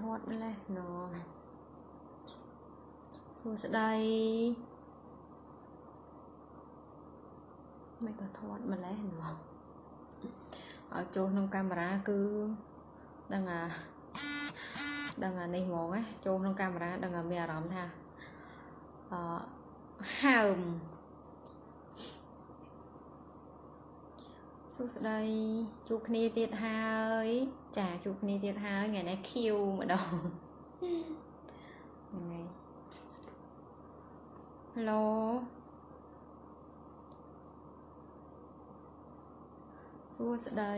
ធាត់ម្លេះណសួស្ដីមិនក៏ធាត់ម្លេះណឲ្យចូលក្នុងកាមេរ៉ាគឺដឹងអាដឹងអានេះហ្មងណាចូលក្នុងកាមេរ៉ាដឹងអាមានអារម្មណ៍ថាអឺហើម សួស្ដីជួបគ្នាទៀតហើយចាជួបគ្នាទៀតហើយថ្ងៃនេះ Q ម្ដងហ្នឹងហើយ Hello សួស្ដី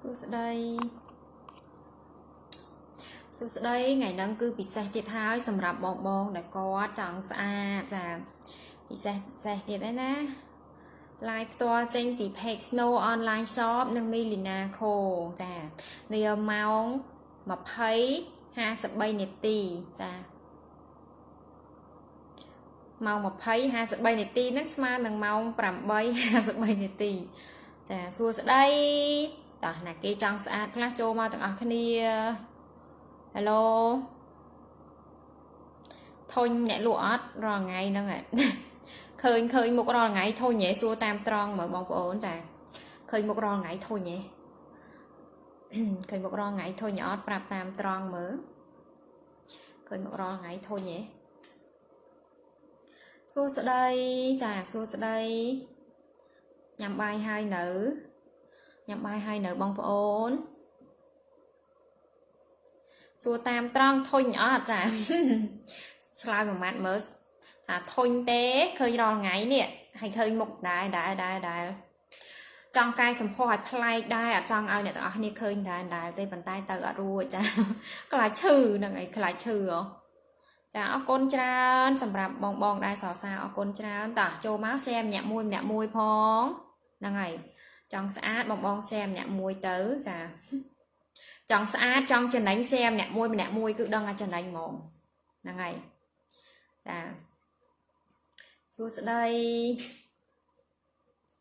សួស្ដី សួស្ដីថ្ងៃហ្នឹងគឺពិសេសទៀតហើយសម្រាប់បងបងដែលគាត់ចង់ស្អាតចាពិសេសពិសេសទៀតហើយណា live ផ្ទាល់ចេញពី page Snow Online Shop និង Milina Co ចានាម៉ោង20 53នាទីចាម៉ោង20 53នាទីហ្នឹងស្មើនឹងម៉ោង8 53នាទីចាសួស្ដីតោះណាគេចង់ស្អាតខ្លះចូលមកទាំងអស់គ្នា Hello ធុញអ្នកលក់អត់រាល់ថ្ងៃហ្នឹងហ៎ឃើញឃើញមុខរាល់ថ្ងៃធុញហ៎សួរតាមត្រង់មើលបងប្អូនចាឃើញមុខរាល់ថ្ងៃធុញហ៎ឃើញមុខរាល់ថ្ងៃធុញអត់ប្រាប់តាមត្រង់មើលឃើញមុខរាល់ថ្ងៃធុញហ៎សួស្ដីចាសួស្ដីញ៉ាំបាយហើយនៅញ៉ាំបាយហើយនៅបងប្អូន សួរតាមត្រង់ធុញអត់ចាឆ្លើយមួយម៉ាត់មើលថាធុញទេឃើញរាល់ថ្ងៃនេះហើយឃើញមុខដែរដែរដែរដែរចង់កាយសម្ផស្សឲ្យប្លែកដែរអត់ចង់ឲ្យអ្នកទាំងអស់គ្នាឃើញដែរដែរទេប៉ុន្តែទៅអត់រួចចាខ្លាចឈឺហ្នឹងហើយខ្លាចឈឺហ៎ចាអរគុណច្រើនសម្រាប់បងបងដែរសរសើរអរគុណច្រើនតោះចូលមក share ម្នាក់មួយម្នាក់មួយផងហ្នឹងហើយចង់ស្អាតបងបង share ម្នាក់មួយទៅចា ចង់ស្អាតចង់ចំណេញ share ម្នាក់មួយម្នាក់មួយគឺដឹងថាចំណេញហ្មងហ្នឹងហើយចាសួស្ដី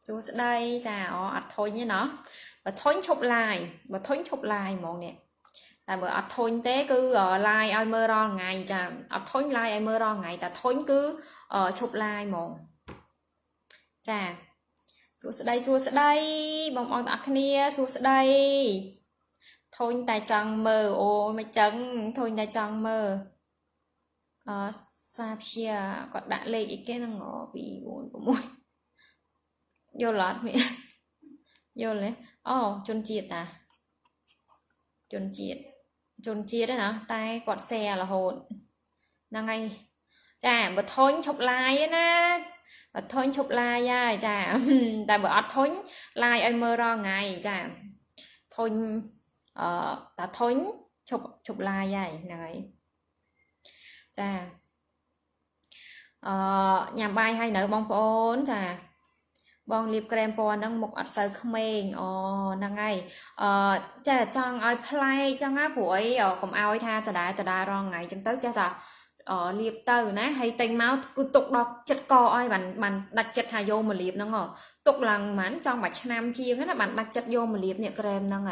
សួស្ដីចាអូអត់ធុញទេណោះបើធុញឈប់ឡាយបើធុញឈប់ឡាយហ្មងនេះតែបើអត់ធុញទេគឺឡាយឲ្យមើលរាល់ថ្ងៃចាអត់ធុញឡាយឲ្យមើលរាល់ថ្ងៃតែធុញគឺឈប់ឡាយហ្មងចាសួស្ដីសួស្ដីបងប្អូនទាំងអស់គ្នាសួស្ដី ធុញតែចង់មើលអូយមិនចឹងធុញតែចង់មើលអឺសាព្យាគាត់ដាក់លេខអីគេហ្នឹង2 4 6យល់អត់មានយល់ទេអូជនជាតិតាជនជាតិជនជាតិណាតែគាត់ share រហូតហ្នឹងហើយចាបើធុញឈប់ឡាយណាបើធុញឈប់ឡាយហើយចាតែបើអត់ធុញឡាយឲ្យមើលរាល់ថ្ងៃចាធុញ អឺតាធុញឈប់ឈប់ឡាយហើយហ្នឹងហើយចាអឺញ៉ាំបាយហើយនៅបងប្អូនចាបងលាបក្រែមពណ៌ហ្នឹងមុខអត់សូវក្មេងអូហ្នឹងហើយអឺចាចង់ឲ្យប្លែកចឹងណាព្រោះអីកុំឲ្យថាដដែលដដែលរងថ្ងៃចឹងទៅចេះតែអឺលាបទៅណាហើយតែងមកគឺទុកដល់ចិត្តកឲ្យបានបានដាច់ចិត្តថាយកមកលាបហ្នឹងទុកឡើងមិនចង់មួយឆ្នាំជាងណាបានដាច់ចិត្តយកមកលាបនេះក្រែមហ្នឹង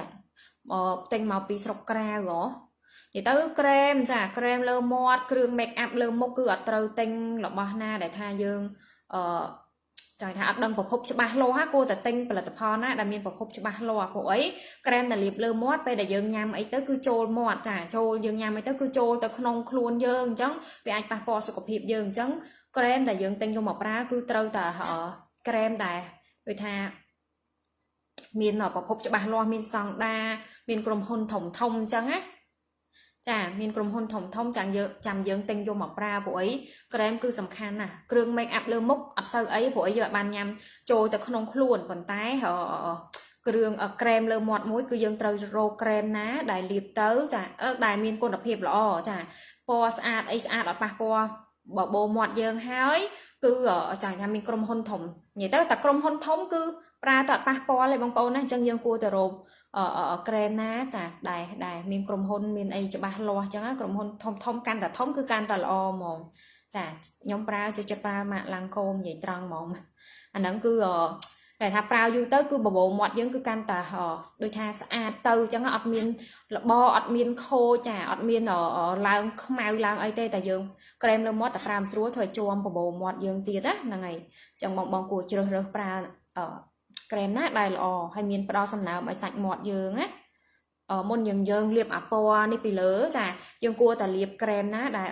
ហ៎អឺតែងមកពីស្រុកក្រៅហ៎និយាយទៅក្រែមចាក្រែមលើមាត់គ្រឿង make up លើមុខគឺអត់ត្រូវទិញរបស់ណាដែលថាយើងអឺចង់ថាអត់ដឹងប្រភពច្បាស់លាស់ហ่าគួរតែទិញផលិតផលណាដែលមានប្រភពច្បាស់លាស់ព្រោះអីក្រែមដែលលាបលើមាត់ពេលដែលយើងញ៉ាំអីទៅគឺចូលមាត់ចាចូលយើងញ៉ាំអីទៅគឺចូលទៅក្នុងខ្លួនយើងអញ្ចឹងវាអាចប៉ះពាល់សុខភាពយើងអញ្ចឹងក្រែមដែលយើងទិញយកមកប្រើគឺត្រូវតែក្រែមដែលដូចថា មានប្រភពច្បាស់លាស់មានស្តង់ដាមានក្រុមហ៊ុនធំធំអញ្ចឹងណាចាមានក្រុមហ៊ុនធំធំចាំយើងចាំយើងទិញយកមកប្រើព្រោះអីក្រែមគឺសំខាន់ណាស់គ្រឿង make up លើមុខអត់សូវអីព្រោះអីយើងអាចបានញ៉ាំចូលទៅក្នុងខ្លួនប៉ុន្តែគ្រឿងក្រែមលើមាត់មួយគឺយើងត្រូវរកក្រែមណា ដែលលាបទៅចាដែលមានគុណភាពល្អចាពណ៌ស្អាតអីស្អាតអត់ប៉ះពាល់ បបោមាត់យើងហើយ គឺចាថាមានក្រុមហ៊ុនធំនិយាយទៅតែក្រុមហ៊ុនធំគឺប្រើតែអត់ប៉ះពាល់ទេបងប្អូនណាអញ្ចឹងយើងគួរតែរកក្រែមណាចាដែលដែលមានក្រុមហ៊ុនមានអីច្បាស់លាស់អញ្ចឹងក្រុមហ៊ុនធំធំកាន់តែធំគឺកាន់តែល្អហ្មងចាខ្ញុំប្រើចូលចិត្តប្រើម៉ាកឡាំងកូមនិយាយត្រង់ហ្មងអាហ្នឹងគឺអ តែថាប្រើយូរទៅគឺបបោមាត់យើងគឺកាន់តែដូចថាស្អាតទៅអញ្ចឹងអត់មានលបអត់មានខូចចាអត់មានឡើងខ្មៅឡើងអីទេតែយើងក្រែមលើមាត់តែប្រើមិនស្រួលធ្វើឲ្យជាប់បបោមាត់យើងទៀតណាហ្នឹងហើយអញ្ចឹងបងបងគួរជ្រើសរើសប្រើក្រែមណាដែលល្អហើយមានផ្ដល់សំណើមឲ្យសាច់មាត់យើងណាមុនយើងយើងលាបអាពណ៌នេះពីលើចាយើងគួរតែលាបក្រែមណាដែល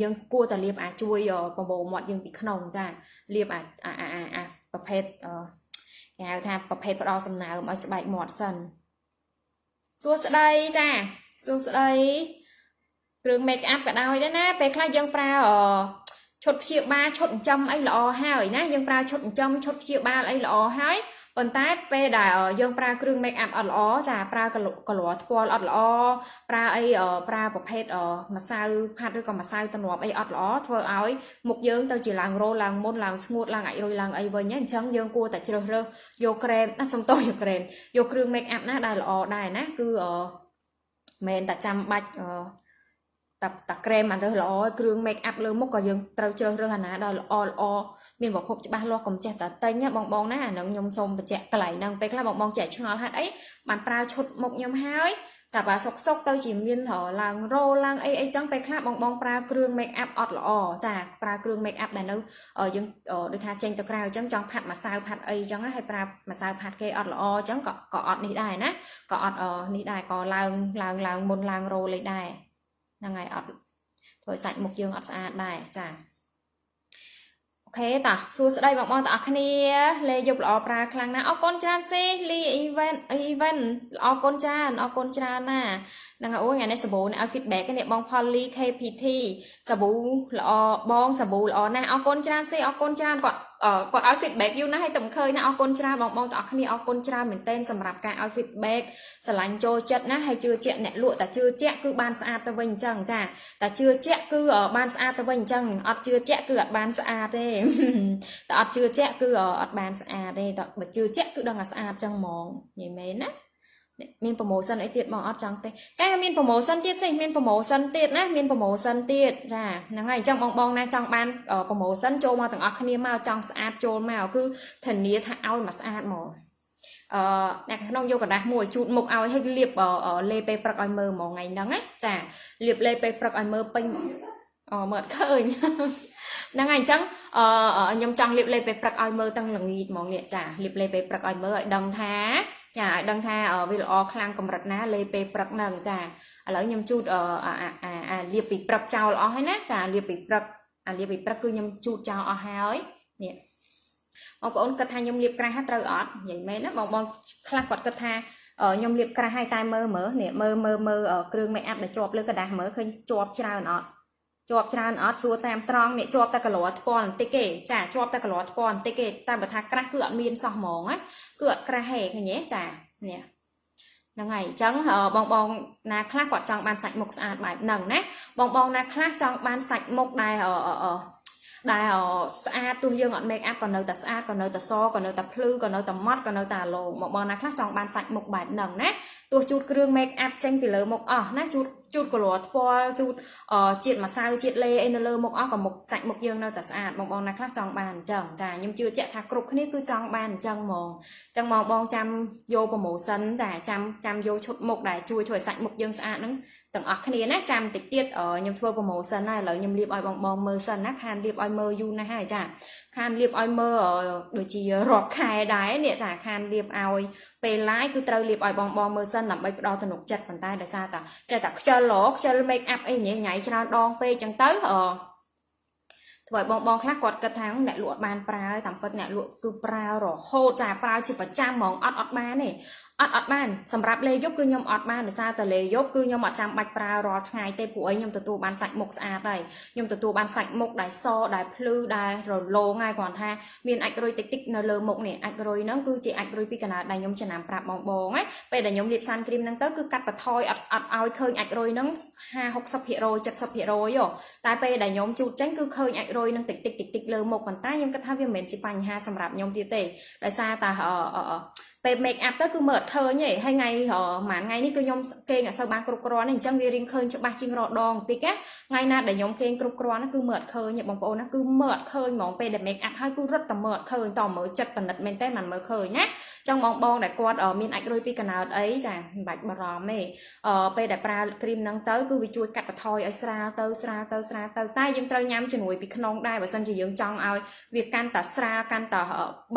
យើងគួរតែលាបអាជួយបបោមាត់យើងពីក្នុងចាលាបអាអាអាប្រភេទ គេហៅថាប្រភេទផ្ដល់សំណើមឲ្យស្បែកមាត់សិនសួស្តីចាសួស្តីគ្រឿង make up ក៏ដោយដែរណាពេលខ្លះយើងប្រើឈុតព្យាបាលឈុតចិញ្ចឹមអីល្អហើយណាយើងប្រើឈុតចិញ្ចឹមឈុតព្យាបាលអីល្អហើយ ប៉ុន្តែពេលដែលយើងប្រើគ្រឿង make up អត់ល្អចាប្រើកល័ថ្ពាល់អត់ល្អប្រើអីប្រើប្រភេទម្សៅផាត់ឬក៏ម្សៅទំនាប់អីអត់ល្អធ្វើឲ្យមុខយើងទៅជាឡើងរោឡើងមុនឡើងស្ងួតឡើងអាចរុយឡើងអីវិញអញ្ចឹងយើងគួរតែជ្រើសរើសយកក្រែមណាសំតោយកក្រែមយកគ្រឿង make up ណាដែលល្អដែរណាគឺមិនតែចាំបាច់ តាតាក្រែមអារើសល្អគ្រឿង make up លើមុខក៏យើងត្រូវជ្រើសរើសអាណាដែលល្អល្អមានប្រភពច្បាស់លាស់កុំចេះតែតែញបងបងណាអានឹងខ្ញុំសូមបញ្ជាក់កន្លែងហ្នឹងពេលខ្លះបងបងចេះឆ្ងល់ហេតុអីបានប្រើឈុតមុខខ្ញុំហើយចាប់អាសុកសុកទៅជាមានរឡើងរោឡើងអីអីចឹងពេលខ្លះបងបងប្រើគ្រឿង make up អត់ល្អចាប្រើគ្រឿង make up ដែលនៅយើងដូចថាចេញទៅក្រៅអញ្ចឹងចង់ផាត់ម្សៅផាត់អីចឹងហើយប្រើម្សៅផាត់គេអត់ល្អអញ្ចឹងក៏ក៏អត់នេះដែរណាក៏អត់នេះដែរក៏ឡើងឡើងឡើងមុនឡើងរោលេដែរ ហ្នឹងហើយអត់ធ្វើសាច់មុខយើងអត់ស្អាតដែរចាអូខេតោះសួស្តីបងប្អូនទាំងអស់គ្នាលេយប់ល្អប្រើខ្លាំងណាស់អរគុណច្រើនសេលីអ៊ីវ៉ាន់អ៊ីវ៉ាន់អរគុណច្រើនអរគុណច្រើនណាហ្នឹងអូថ្ងៃនេះសាប៊ូនេះឲ្យ feedback នេះបង Polly KPT សាប៊ូល្អបងសាប៊ូល្អណាស់អរគុណច្រើនសេអរគុណច្រើនគាត់ គាត់ឲ្យ feedback យូរណាស់ហើយតែមិនឃើញណាអរគុណច្រើនបងបងទាំងអស់គ្នាអរគុណច្រើនមែនទែនសម្រាប់ការឲ្យ feedback ស្រឡាញ់ចូលចិត្តណាហើយជឿជាក់អ្នកលក់តែជឿជាក់គឺបានស្អាតទៅវិញអញ្ចឹងចាតែជឿជាក់គឺបានស្អាតទៅវិញអញ្ចឹងអត់ជឿជាក់គឺអត់បានស្អាតទេតែអត់ជឿជាក់គឺអត់បានស្អាតទេតែបើជឿជាក់គឺដឹងថាស្អាតអញ្ចឹងហ្មងនិយាយមែនណា មានប្រម៉ូសិនអីទៀតបងអត់ចង់ទេចាមានប្រម៉ូសិនទៀតសិមានប្រម៉ូសិនទៀតណាមានប្រម៉ូសិនទៀតចាហ្នឹងហើយអញ្ចឹងបងបងណាចង់បានប្រម៉ូសិនចូលមកទាំងអស់គ្នាមកចង់ស្អាតចូលមកគឺធានាថាឲ្យមកស្អាតមកអឺអ្នកក្នុងយកกระดาษមួយជូតមុខឲ្យឲ្យលាបលេពេលព្រឹកឲ្យមើលហ្មងថ្ងៃហ្នឹងណាចាលាបលេពេលព្រឹកឲ្យមើលពេញអមើលឃើញហ្នឹងហើយអញ្ចឹងអឺខ្ញុំចង់លាបលេពេលព្រឹកឲ្យមើលទាំងល្ងាចហ្មងនេះចាលាបលេពេលព្រឹកឲ្យមើលឲ្យដឹងថា ចាឲ្យដឹងថាវាល្អខ្លាំងកម្រិតណាលេពេលព្រឹកហ្នឹងចាឥឡូវខ្ញុំជូតអាអាលាបពីព្រឹកចោលអស់ហើយណាចាលាបពីព្រឹកអាលាបពីព្រឹកគឺខ្ញុំជូតចោលអស់ហើយនេះបងប្អូនគិតថាខ្ញុំលាបក្រាស់ត្រូវអត់និយាយមែនណាបងបងខ្លះគាត់គិតថាខ្ញុំលាបក្រាស់ហើយតែមើលមើលនេះមើលមើលមើលគ្រឿង make up ដែលជាប់លើกระดาษមើលឃើញជាប់ច្រើនអត់ ជាប់ច្រើនអត់សួរតាមត្រង់នេះជាប់តែកល័ថ្ពាល់បន្តិចទេចាជាប់តែកល័ថ្ពាល់បន្តិចទេតែបើថាក្រាស់គឺអត់មានសោះហ្មងណាគឺអត់ក្រាស់ទេឃើញទេចានេះហ្នឹងហើយអញ្ចឹងបងបងណាខ្លះគាត់ចង់បានសាច់មុខស្អាតបែបហ្នឹងណាបងបងណាខ្លះចង់បានសាច់មុខដែល ដែលស្អាតទោះយើងអត់ make up ក៏នៅតែស្អាតក៏នៅតែសក៏នៅតែភ្លឺក៏នៅតែម៉ត់ក៏នៅតែអាឡូមកបងណាខ្លះចង់បានសាច់មុខបែបហ្នឹងណាទោះជូតគ្រឿង make up ចេញពីលើមុខអស់ណាជូតជូតកល័ថ្ពាល់ជូតជាតិម្សៅជាតិលេអីនៅលើមុខអស់ក៏មុខសាច់មុខយើងនៅតែស្អាតបងបងណាខ្លះចង់បានអញ្ចឹងចាខ្ញុំជឿជាក់ថាគ្រប់គ្នាគឺចង់បានអញ្ចឹងហ្មងអញ្ចឹងបងបងចាំយកប្រម៉ូសិនចាចាំចាំយកឈុតមុខដែលជួយជួយសាច់មុខយើងស្អាតហ្នឹង ទាំងអស់គ្នាណាចាំតិចទៀតខ្ញុំធ្វើប្រម៉ូសិនណាឥឡូវខ្ញុំលាបឲ្យបងបងមើលសិនណាខានលាបឲ្យមើលយូរណាស់ហើយចាខានលាបឲ្យមើលដូចជារាប់ខែដែរនេះចាខានលាបឲ្យពេល live គឺត្រូវលាបឲ្យបងបងមើលសិនដើម្បីផ្ដល់ទំនុកចិត្តប៉ុន្តែដោយសារតែចេះតែខ្ជិលឡខ្ជិល make up អីញ៉ៃញ៉ៃច្រើនដងពេកចឹងទៅអធ្វើឲ្យបងបងខ្លះគាត់គិតថាអ្នកលក់អត់បានប្រើតាមពិតអ្នកលក់គឺប្រើរហូតចាប្រើជាប្រចាំហ្មងអត់អត់បានទេអត់អត់បានសម្រាប់លេយប់គឺខ្ញុំអត់បានដោយសារតែលេយប់គឺខ្ញុំអត់ចាំបាច់ប្រើរាល់ថ្ងៃទេព្រោះអីខ្ញុំទទួលបានសាច់មុខស្អាតហើយខ្ញុំទទួលបានសាច់មុខដែលសដែលភ្លឺដែលរលោងហើយគ្រាន់ថាមានអាចរុយតិចតិចនៅលើមុខនេះអាចរុយហ្នឹងគឺជាអាចរុយពីកណ្ដាលដែលខ្ញុំចំណាំប្រាប់បងបងណាពេលដែលខ្ញុំលាបសានគ្រីមហ្នឹងទៅគឺកាត់បន្ថយអត់អត់ឲ្យឃើញអាចរុយហ្នឹង50 60% 70%តែពេលដែលខ្ញុំជូតចេញគឺឃើញអាចរុយហ្នឹងតិចតិចតិចតិចលើមុខប៉ុន្តែខ្ញុំគិតថាវាមិនមែនជាបញ្ហាសម្រាប់ខ្ញុំទៀតទេដោយសារតែ ពេល make up ទៅគឺមើលអត់ឃើញទេហើយថ្ងៃប្រហែលថ្ងៃនេះគឺខ្ញុំគេងអត់សូវបានគ្រប់គ្រាន់ទេអញ្ចឹងវារៀងឃើញច្បាស់ជាងរដងបន្តិចណាថ្ងៃណាដែលខ្ញុំគេងគ្រប់គ្រាន់ណាគឺមើលអត់ឃើញទេបងប្អូនណាគឺមើលអត់ឃើញហ្មងពេលដែល make up ហើយគឺរត់តែមើលអត់ឃើញតមើលចិត្តប៉និតមែនតើមិនមើលឃើញណាអញ្ចឹងបងបងដែលគាត់មានអាចរុយពីកណោតអីចាមិនបាច់បារម្ភទេអឺពេលដែលប្រើគ្រីមហ្នឹងទៅគឺវាជួយកាត់បន្ថយឲ្យស្រាលទៅស្រាលទៅស្រាលទៅតែយើងត្រូវញ៉ាំជំនួយពីក្នុងដែរបើសិនជាយើងចង់ឲ្យវាកាន់តែស្រាលកាន់តែ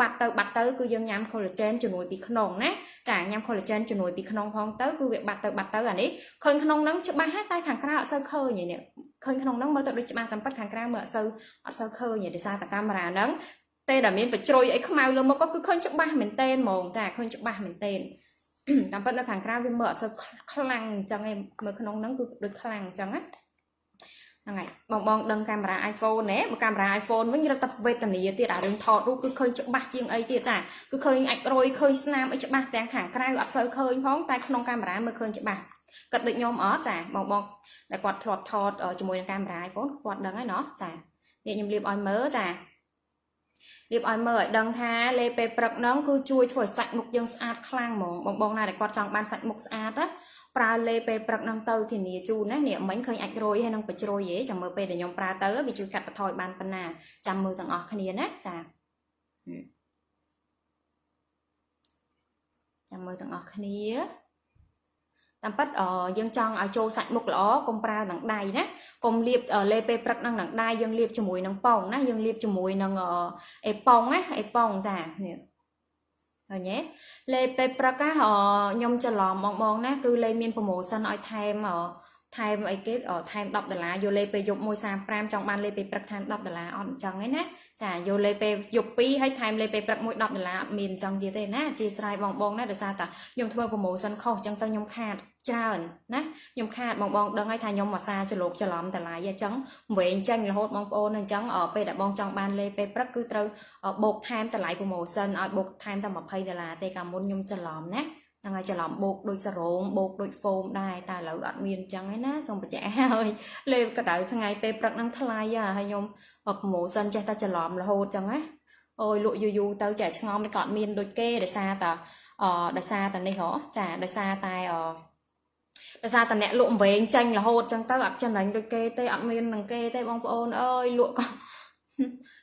បាត់ទៅបាត់ទៅគឺយើងញ៉ាំ collagen ជំនួយពីក្នុងណាចាញ៉ាំ collagen ជំនួយពីក្នុងផងទៅគឺវាបាត់ទៅបាត់ទៅអានេះឃើញក្នុងហ្នឹងច្បាស់ហើយតែខាងក្រៅអត់សូវឃើញទេនេះឃើញក្នុងហ្នឹងមើលទៅដូចច្បាស់តាមពិតខាងក្រៅមើលអត់សូវអត់សូវឃើញទេដោយសារតែកាមេរ៉ាហ្នឹងពេលដែលមានបជ្រុយអីខ្មៅលើមុខក៏គឺឃើញច្បាស់មែនតេនហ្មងចាឃើញច្បាស់មែនតេនតាមពិតនៅខាងក្រៅវាមើលអត់សូវខ្លាំងអញ្ចឹងឯងមើលក្នុងហ្នឹងគឺដូចខ្លាំងអញ្ចឹងណា ហ្នឹងហើយបងបងដឹងកាមេរ៉ា iPhone ណាបើកាមេរ៉ា iPhone វិញរត់តែវេទនាទៀតអារឿងថតរូបគឺឃើញច្បាស់ជាងអីទៀតចាគឺឃើញអាចរយឃើញស្នាមអីច្បាស់ទាំងខាងក្រៅអត់សូវឃើញផងតែក្នុងកាមេរ៉ាមើលឃើញច្បាស់គាត់ដូចខ្ញុំអត់ចាបងបងដែលគាត់ធ្លាប់ថតជាមួយនឹងកាមេរ៉ា iPhone គាត់ដឹងហើយណោះចានេះខ្ញុំលាបឲ្យមើលចាលាបឲ្យមើលឲ្យដឹងថាលេពេលព្រឹកហ្នឹងគឺជួយធ្វើឲ្យសាច់មុខយើងស្អាតខ្លាំងហ្មងបងបងណាដែលគាត់ចង់បានសាច់មុខស្អាតណា ប្រើលេពេលព្រឹកហ្នឹងទៅធានាជូនណានេះមិញឃើញអាចរយហើយនឹងបជ្រយហ៎ចាំមើលពេលដែលខ្ញុំប្រើទៅវាជួយកាត់បន្ថយបានប៉ុណ្ណាចាំមើលទាំងអស់គ្នាណាចាចាំមើលទាំងអស់គ្នាតាមពិតយើងចង់ឲ្យចូលសាច់មុខល្អកុំប្រើនឹងដៃណាកុំលាបលេពេលព្រឹកនឹងនឹងដៃយើងលាបជាមួយនឹងប៉ងណាយើងលាបជាមួយនឹងអេប៉ងណាអេប៉ងចានេះ ឃើញទេលេពេលព្រឹកខ្ញុំច្រឡំបងបងណាគឺលេមានប្រូម៉ូសិនឲ្យថែមថែមអីគេថែម10ដុល្លារយកលេពេលយប់135ចង់បានលេពេលព្រឹកថែម10ដុល្លារអត់អញ្ចឹងឯណាចាយកលេពេលយប់2ហើយថែមលេពេលព្រឹកមួយ10ដុល្លារអត់មានអញ្ចឹងទៀតទេណាអធិស្ឋានបងបងណាដោយសារតែខ្ញុំធ្វើប្រូម៉ូសិនខុសអញ្ចឹងទៅខ្ញុំខាត ច្រើនណាខ្ញុំខាតបងបងដឹងហើយថាខ្ញុំអាសាច្រឡោកច្រឡំតម្លៃអញ្ចឹងវែងចាញ់រហូតបងប្អូនអញ្ចឹងពេលដែលបងចង់បានលេពេលព្រឹកគឺត្រូវបូកថែមតម្លៃ promotion ឲ្យបូកថែមតែ20ដុល្លារទេកាលមុនខ្ញុំច្រឡំណាហ្នឹងហើយច្រឡំបូកដូចសារ៉ូងបូកដូចហ្វូមដែរតែឥឡូវអត់មានអញ្ចឹងឯណាសូមបញ្ជាក់ហើយលេកដៅថ្ងៃពេលព្រឹកហ្នឹងថ្លៃហើយខ្ញុំ promotion ចេះតែច្រឡំរហូតអញ្ចឹងណាអូយលក់យូរយូរទៅចែកឆ្ងំមិនក៏អត់មានដូចគេដោយសារតែអដោយសារតែនេះហ៎ចាដោយសារតែអ ដោយសារតអ្នកលក់វែងចាញ់រហូតចឹងទៅអត់ចំណេញដូចគេទេអត់មាននឹងគេទេបងប្អូនអើយលក់ក៏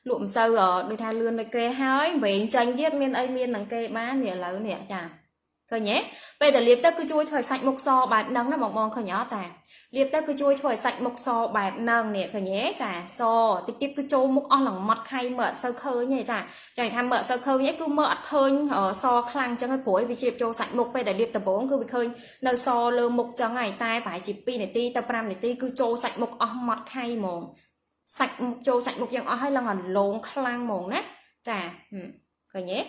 លក់មិនសូវដូចថាលឿនដូចគេហើយវែងចាញ់ទៀតមានអីមាននឹងគេបាននេះឥឡូវនេះចា ឃើញទេពេលដែលលាបទៅគឺជួយធ្វើឲ្យសាច់មុខសបែបហ្នឹងណាបងបងឃើញអត់ចាលាបទៅគឺជួយធ្វើឲ្យសាច់មុខសបែបហ្នឹងនេះឃើញទេចាសតិចតិចគឺចូលមុខអស់ឡើងម៉ត់ខៃមើលអត់សូវឃើញទេចាចាថាមើលអត់សូវឃើញទេគឺមើលអត់ឃើញសខ្លាំងចឹងហើយព្រោះវាជ្រាបចូលសាច់មុខពេលដែលលាបដំបូងគឺវាឃើញនៅសលើមុខចឹងហើយតែប្រហែលជា2នាទីទៅ5នាទីគឺចូលសាច់មុខអស់ម៉ត់ខៃហ្មងសាច់មុខចូលសាច់មុខយ៉ាងអស់ហើយឡើងអាឡងខ្លាំងហ្មងណាចាឃើញទេ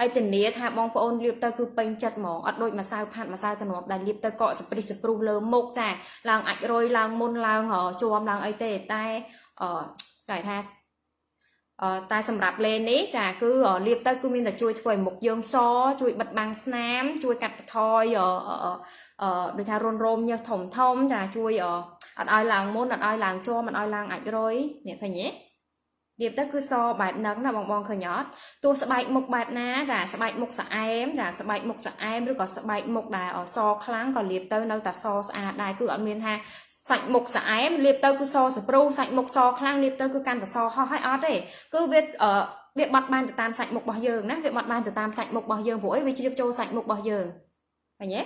ហើយធានាថាបងប្អូនលាបទៅគឺពេញចិត្តហ្មងអត់ដូចម្សៅផាត់ម្សៅទំនាប់ដែលលាបទៅកកសព្រីសព្រុះលើមុខចាឡើងអាចរយឡើងមុនឡើងជួមឡើងអីទេតែអឺគេថាអឺតែសម្រាប់លេនេះចាគឺលាបទៅគឺមានតែជួយធ្វើឲ្យមុខយើងសជួយបិទបាំងស្នាម ជួយកាត់បន្ថយអឺអឺដូចថារុនរោមញើសធំធំចាជួយអត់ឲ្យឡើងមុនអត់ឲ្យឡើងជាប់អត់ឲ្យឡើងអាចរយនេះឃើញទេ រៀបទៅគឺសបែបហ្នឹងណាបងបងឃើញអត់ទោះស្បែកមុខបែបណាចាស្បែកមុខស្អែមចាស្បែកមុខស្អែមឬក៏ស្បែកមុខដែលសខ្លាំងក៏លាបទៅនៅតែសស្អាតដែរគឺអត់មានថាសាច់មុខស្អែមលាបទៅគឺសសព្រុះសាច់មុខសខ្លាំងលាបទៅគឺកាន់តែសហោះហើយអត់ទេគឺវាអឺវាបាត់បានទៅតាមសាច់មុខរបស់យើងណាវាបាត់បានទៅតាមសាច់មុខរបស់យើងព្រោះអីវាជ្រាបចូលសាច់មុខរបស់យើងឃើញទេ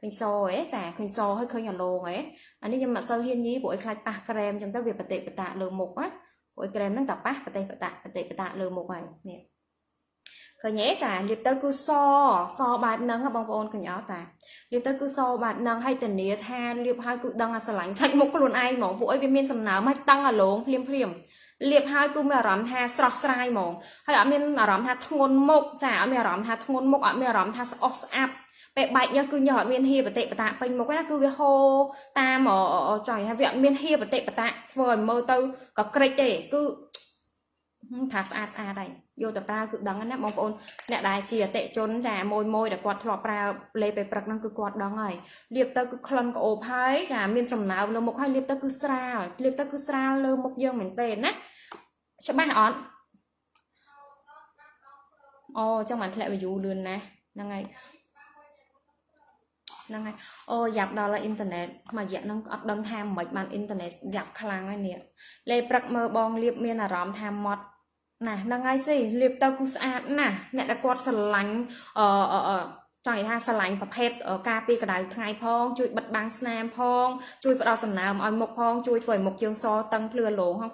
ឃើញសអេចាឃើញសហើយឃើញអាឡងអេអានេះខ្ញុំមិនសូវហ៊ានញីព្រោះអីខ្លាចប៉ះក្រែមអញ្ចឹងទៅវាបតិបតាលើមុខណា ព្រោះក្រែមហ្នឹងតប៉ះប្រទេសបតាប្រទេសបតាលើមុខហើយនេះឃើញទេចាលាបទៅគឺសសបែបហ្នឹងបងប្អូនឃើញអត់ចាលាបទៅគឺសបែបហ្នឹងហើយធានាថាលាបហើយគឺដឹងអាស្រឡាញ់សាច់មុខខ្លួនឯងហ្មងពួកអីវាមានសំណើមហើយតឹងអាឡងភ្លាមភ្លាមលាបហើយគឺមានអារម្មណ៍ថាស្រស់ស្រាយហ្មងហើយអត់មានអារម្មណ៍ថាធ្ងន់មុខចាអត់មានអារម្មណ៍ថាធ្ងន់មុខអត់មានអារម្មណ៍ថាស្អុះស្អាប់ ពេលបែកញើសគឺញើសអត់មានហៀបតិបតាពេញមុខណាគឺវាហូរតាមចុយហើយវាអត់មានហៀបតិបតាធ្វើឲ្យមើលទៅក៏ក្រិចទេគឺថាស្អាតស្អាតហើយយកទៅប្រើគឺដឹងណាបងប្អូនអ្នកដែលជាអតិជនចាមួយមួយដែលគាត់ធ្លាប់ប្រើលេពេលព្រឹកហ្នឹងគឺគាត់ដឹងហើយលាបទៅគឺក្លិនក្អូបហើយចាមានសំណើមលើមុខហើយលាបទៅគឺស្រាលលាបទៅគឺស្រាលលើមុខយើងមែនទេណាច្បាស់អត់អូចឹងបានធ្លាក់ view លឿនណាស់ហ្នឹងហើយ ហ្នឹងហើយអូយ៉ាប់ដល់ហើយអ៊ីនធឺណិតមួយរយៈហ្នឹងអត់ដឹងថាមិនបានអ៊ីនធឺណិតយ៉ាប់ខ្លាំងហើយនេះលេព្រឹកមើលបងលៀបមានអារម្មណ៍ថាម៉ត់ណាហ្នឹងហើយសិលៀបទៅគឺស្អាតណាស់អ្នកដែលគាត់ស្រឡាញ់អឺអឺអឺចង់និយាយថាស្រឡាញ់ប្រភេទអឺការពារកម្ដៅថ្ងៃផងជួយបិទបាំងស្នាមផងជួយផ្ដល់សំណើមឲ្យមុខផងជួយធ្វើឲ្យមុខយើងសតឹងភ្លឺលោងផង